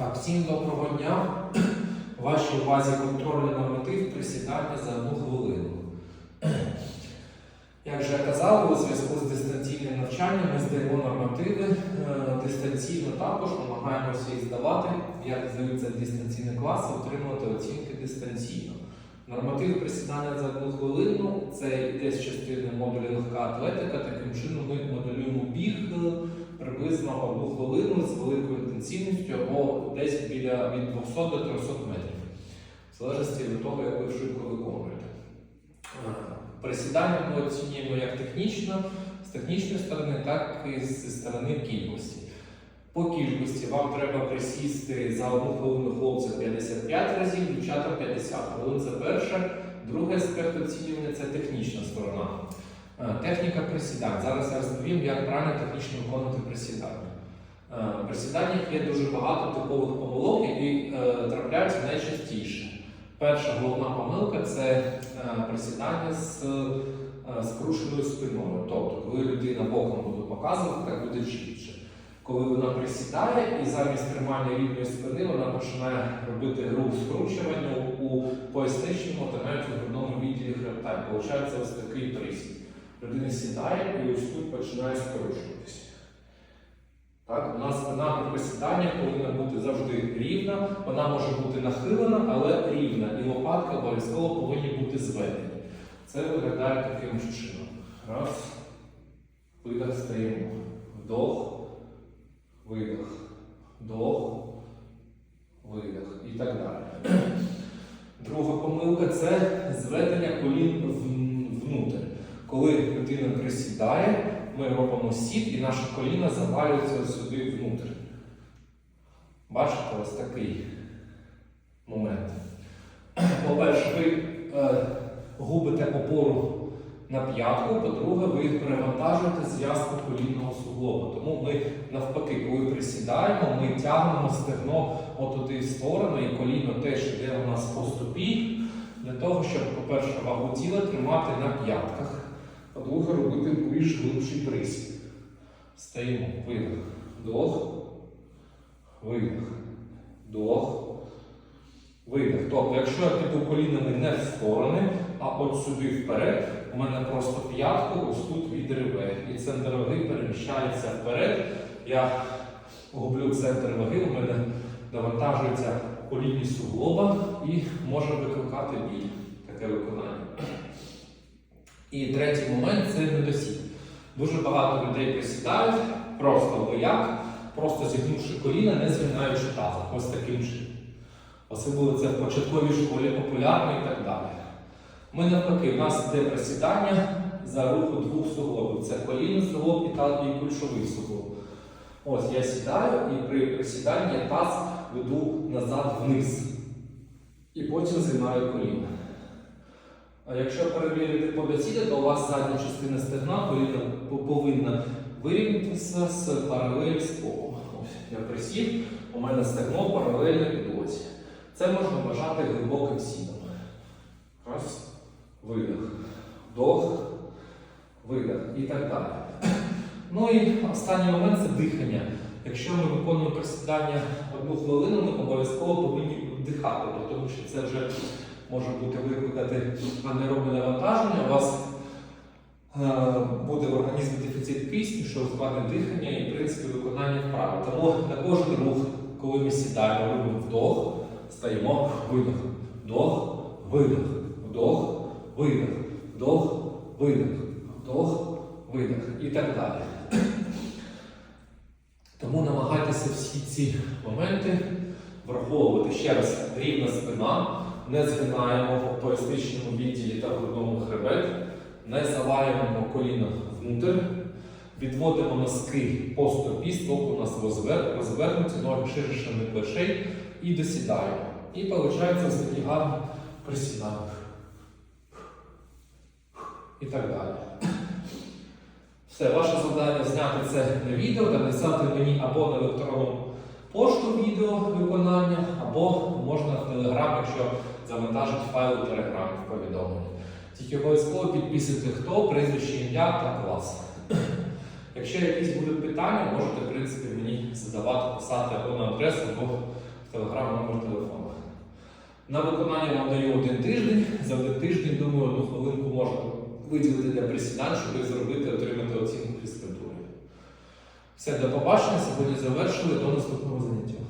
Так, всім доброго дня. У вашій увазі контрольний норматив присідання за одну хвилину. Як вже казав, у зв'язку з дистанційним навчанням ми здаємо нормативи е, дистанційно також намагаємося їх здавати, як здаються дистанційні класи, отримувати оцінки дистанційно. Норматив присідання за одну хвилину це йде з частини модулю легка атлетика. Таким чином ми моделюємо біг е, приблизно одну хвилину з великою інтенсивністю або десь біля від 200 до 300 метрів, в залежності від того, як ви швидко виконуєте. Е, Присідання ми оцінюємо як технічно, з технічної сторони, так і зі сторони кількості. По кількості вам треба присісти за одну хвилину хлопця 55 разів, дівчата 50 хвилин. Це перше. Другий аспект оцінювання це технічна сторона. Е, Техніка присідань. Зараз я розповім, як правильно технічно виконувати присідання. Е, В присіданнях є дуже багато типових помилок, які е, трапляються найчастіше. Перша головна помилка це е, присідання з скрушеною спиною. Тобто, коли людина боком буде показувати, так буде чітше. Коли вона присідає і замість тримання рівної спини вона починає робити рух скручування у поясничному та навіть у грудному відділі хребта. І виходить ось такий присід. Людина сідає і ось тут починає скручуватися. Так, у нас спина при присіданні повинна бути завжди рівна, вона може бути нахилена, але рівна. І лопатки обов'язково повинні бути зведені. Це виглядає таким чином. Раз. Видих стаємо. Вдох. Видих. Вдох. Видих. І так далі. Друга помилка це зведення колін в- внутрь. Коли людина присідає, ми робимо сід і наше коліно завалюється сюди внутрь. Бачите, ось такий момент. По-перше, ви е, губите опору на п'ятку, по-друге, ви перевантажуєте зв'язку колінного суглоба. Тому ми навпаки, коли присідаємо, ми тягнемо стегно отуди в сторону, і коліно теж йде у нас по стопі, для того, щоб, по-перше, вагу тіла тримати на п'ятках. По-друге, робити більш глибший присід. Стаємо. Видих. Вдох. Видих. Вдох. Видих. Тобто, якщо я піду колінами не в сторони, а от сюди вперед, у мене просто п'ятку ось тут відриве. І центр ваги переміщається вперед. Я гублю центр ваги, у мене навантажується колінні суглоба і може викликати біль. Таке виконання. І третій момент це недосід. Дуже багато людей присідають просто або як, просто зігнувши коліна, не згинаючи тазом. Ось таким чином. Особливо це в початковій школі популярно і так далі. Ми навпаки, у нас йде присідання за руху двох суглобів. Це колінний суглоб і та- і кульшовий суглоб. Ось я сідаю і при присіданні таз веду назад вниз. І потім згинаю коліна. А якщо перевірити по доцілі, то у вас задня частина стегна повинна вирівнятися з паралелі з полом. Ось я присів, у мене стегно паралельно підлозі. Це можна вважати глибоким сідом. Раз, видих, вдох, видих і так далі. Ну і останній момент це дихання. Якщо ми виконуємо присідання одну хвилину, ми обов'язково повинні вдихати, тому що це вже може бути викликати анаеробне навантаження, у вас е, буде в організмі дефіцит кисню, що ускладнить дихання і в принципі виконання вправи. Тому на кожен рух, коли ми сідаємо, робимо вдох, стаємо, видих, вдох, видих, вдох, видих, вдох, видих, вдох, видих і так далі. Тому намагайтеся всі ці моменти враховувати. Ще раз рівна спина, не згинаємо в поясничному відділі та грудному хребет, не завалюємо коліна внутрь, відводимо носки по стопі, стопи у нас розвер- розвернуті, ноги ширше не плечей і досідаємо. І виходить ось гарні присідання. І так далі. Все, ваше завдання зняти це на відео написати мені або на електронну пошту відео виконання, або можна в Телеграм, якщо завантажить файл у Телеграмі в повідомленні. Тільки обов'язково підписуйте хто, прізвище, ім'я та клас. Якщо якісь будуть питання, можете, в принципі, мені задавати, писати або на адресу, або в телеграм номер телефону. На виконання вам даю один тиждень. За один тиждень, думаю, одну хвилинку можна виділити для присідань, щоб зробити, отримати оцінку фізкультури. Все, до побачення. Сьогодні завершили. До наступного заняття.